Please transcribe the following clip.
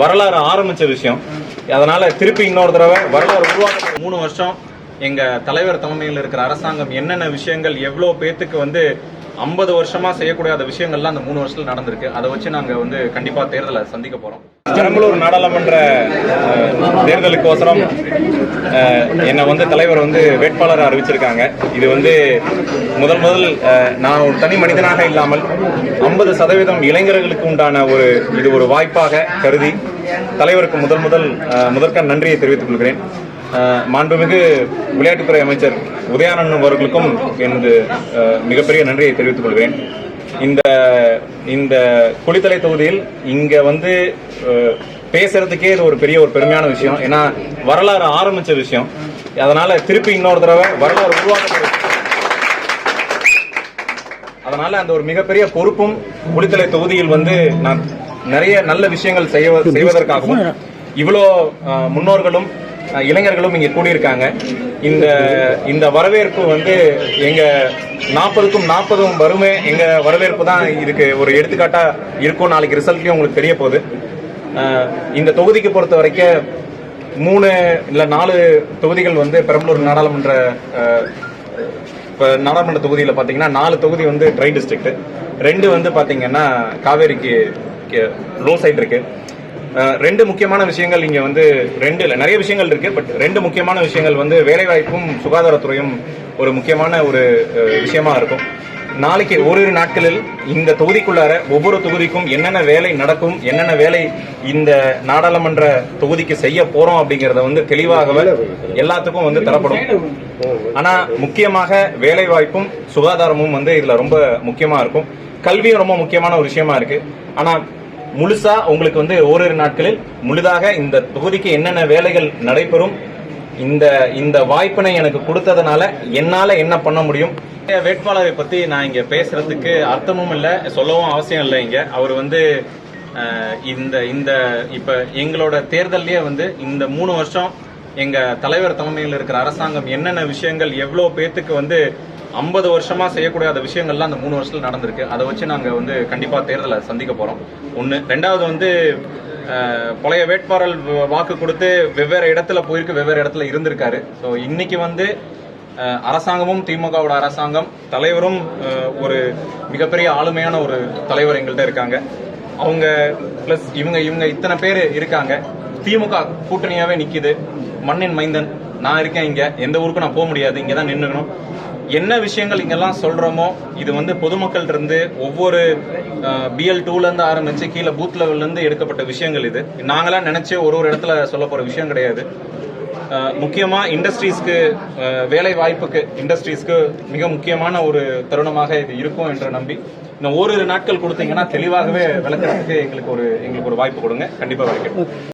வரலாறு ஆரம்பித்த விஷயம். அதனால் திருப்பி இன்னொரு தடவை வரலாறு உருவாக்க மூணு வருஷம் எங்கள் தலைவர் தலைமையில் இருக்கிற அரசாங்கம் என்னென்ன விஷயங்கள் எவ்வளோ பேத்துக்கு வந்து ஐம்பது வருஷமா செய்யக்கூடாத விஷயங்கள்லாம் அந்த மூணு வருஷத்துல நடந்திருக்கு. அதை வச்சு நாங்க வந்து கண்டிப்பா தேர்தலை சந்திக்க போறோம். பெரம்பலூர் நாடாளுமன்ற தேர்தலுக்கோசரம் என்னை வந்து தலைவர் வந்து வேட்பாளராக அறிவிச்சிருக்காங்க. இது வந்து முதல் முதல் அஹ், நான் ஒரு தனி மனிதனாக இல்லாமல் ஐம்பது சதவீதம் இளைஞர்களுக்கு உண்டான ஒரு இது ஒரு வாய்ப்பாக கருதி தலைவருக்கு முதல் முதல் முதற்க நன்றியை தெரிவித்துக் கொள்கிறேன். மாண்புமிகு விளையாட்டுத்துறை அமைச்சர் உதயானந்தன் அவர்களுக்கும் எனது மிகப்பெரிய நன்றியை தெரிவித்துக் கொள்கிறேன். இந்த இந்த குளித்தலை தொகுதியில் இங்க வந்து பேசுறதுக்கே இது ஒரு பெரிய ஒரு பெருமையான விஷயம். ஏன்னா வரலாறு ஆரம்பிச்ச விஷயம். அதனால திருப்பி இன்னொரு தடவை வரலாறு உருவாக்க அதனால அந்த ஒரு மிகப்பெரிய பொறுப்பும் குளித்தலை தொகுதியில் வந்து நான் நிறைய நல்ல விஷயங்கள் செய்ய செய்வதற்காகவும் இவ்வளோ முன்னோர்களும் இளைஞர்களும் இங்கே கூடியிருக்காங்க. இந்த இந்த வரவேற்பு வந்து எங்கள் நாற்பதுக்கும் நாற்பதும் வருமே எங்கள் வரவேற்பு தான் இதுக்கு ஒரு எடுத்துக்காட்டாக இருக்கும். நாளைக்கு ரிசல்ட்லேயும் உங்களுக்கு தெரிய போகுது. இந்த தொகுதிக்கு பொறுத்த வரைக்கும் மூணு இல்லை நாலு தொகுதிகள் வந்து பெரம்பலூர் நாடாளுமன்ற இப்போ நாடாளுமன்ற தொகுதியில் பார்த்தீங்கன்னா நாலு தொகுதி வந்து ட்ரை டிஸ்ட்ரிக்ட். ரெண்டு வந்து பார்த்தீங்கன்னா காவேரிக்கு லோ சைடு இருக்குது ரெண்டு முக்கியமான விஷயங்கள் இங்கே வந்து ரெண்டு இல்லை நிறைய விஷயங்கள் இருக்கு பட் ரெண்டு முக்கியமான விஷயங்கள் வந்து வேலைவாய்ப்பும் சுகாதாரத்துறையும் ஒரு முக்கியமான ஒரு விஷயமா இருக்கும். நாளைக்கு ஓரிரு நாட்களில் இந்த தொகுதிக்குள்ளார ஒவ்வொரு தொகுதிக்கும் என்னென்ன வேலை நடக்கும் என்னென்ன வேலை இந்த நாடாளுமன்ற தொகுதிக்கு செய்ய போறோம் அப்படிங்கறத வந்து தெளிவாகவே எல்லாத்துக்கும் வந்து தரப்படும். ஆனா முக்கியமாக வேலை வாய்ப்பும் சுகாதாரமும் வந்து இதுல ரொம்ப முக்கியமா இருக்கும். கல்வியும் ரொம்ப முக்கியமான ஒரு விஷயமா இருக்கு. ஆனா முழுசா உங்களுக்கு வந்து ஓரிரு நாட்களில் முழுதாக இந்த தொகுதிக்கு என்னென்ன வேலைகள் நடைபெறும் இந்த இந்த வாய்ப்பினை எனக்கு கொடுத்ததுனால என்னால என்ன பண்ண முடியும்? வேட்பாளரை பத்தி நான் இங்க பேசுறதுக்கு அர்த்தமும் இல்லை சொல்லவும் அவசியம் இல்லை இங்க. அவர் வந்து இந்த இந்த இப்ப எங்களோட தேர்தல்லயே வந்து இந்த மூணு வருஷம் எங்க தலைவர் தலைமையில் இருக்கிற அரசாங்கம் என்னென்ன விஷயங்கள் எவ்வளவு பேத்துக்கு வந்து ஐம்பது வருஷமா செய்யக்கூடாத விஷயங்கள்லாம் அந்த மூணு வருஷத்துல நடந்திருக்கு. அதை வச்சு நாங்க வந்து கண்டிப்பா தேர்தலை சந்திக்க போறோம். ஒண்ணு. ரெண்டாவது வந்து பழைய வேட்பாளர் வாக்கு கொடுத்து வெவ்வேறு இடத்துல போயிருக்கு வெவ்வேறு இடத்துல இருந்திருக்காரு. ஸோ இன்னைக்கு வந்து அரசாங்கமும் திமுகவோட அரசாங்கம் தலைவரும் ஒரு மிகப்பெரிய ஆளுமையான ஒரு தலைவர் எங்கள்கிட்ட இருக்காங்க. அவங்க பிளஸ் இவங்க இவங்க இத்தனை பேர் இருக்காங்க. திமுக கூட்டணியாவே நிக்குது. மண்ணின் மைந்தன். நான் இருக்கேன் இங்க. எந்த ஊருக்கும் நான் போக முடியாது. இங்க தான் நின்றுக்கணும் என்ன விஷயங்கள் இங்கெல்லாம் சொல்றோமோ இது வந்து பொதுமக்கள் இருந்து ஒவ்வொரு பிஎல் டூல இருந்து ஆரம்பிச்சு கீழே பூத் லெவல்ல இருந்து எடுக்கப்பட்ட விஷயங்கள் இது. நாங்களாம் நினைச்சு ஒரு ஒரு இடத்துல சொல்ல போற விஷயம் கிடையாது. முக்கியமாக முக்கியமா இண்டஸ்ட்ரீஸ்க்கு வேலை வாய்ப்புக்கு இண்டஸ்ட்ரீஸ்க்கு மிக முக்கியமான ஒரு தருணமாக இது இருக்கும் என்று நம்பி இந்த ஓரிரு நாட்கள் கொடுத்தீங்கன்னா தெளிவாகவே விளக்கிறதுக்கு எங்களுக்கு ஒரு எங்களுக்கு ஒரு வாய்ப்பு கொடுங்க. கண்டிப்பா வரைக்கும்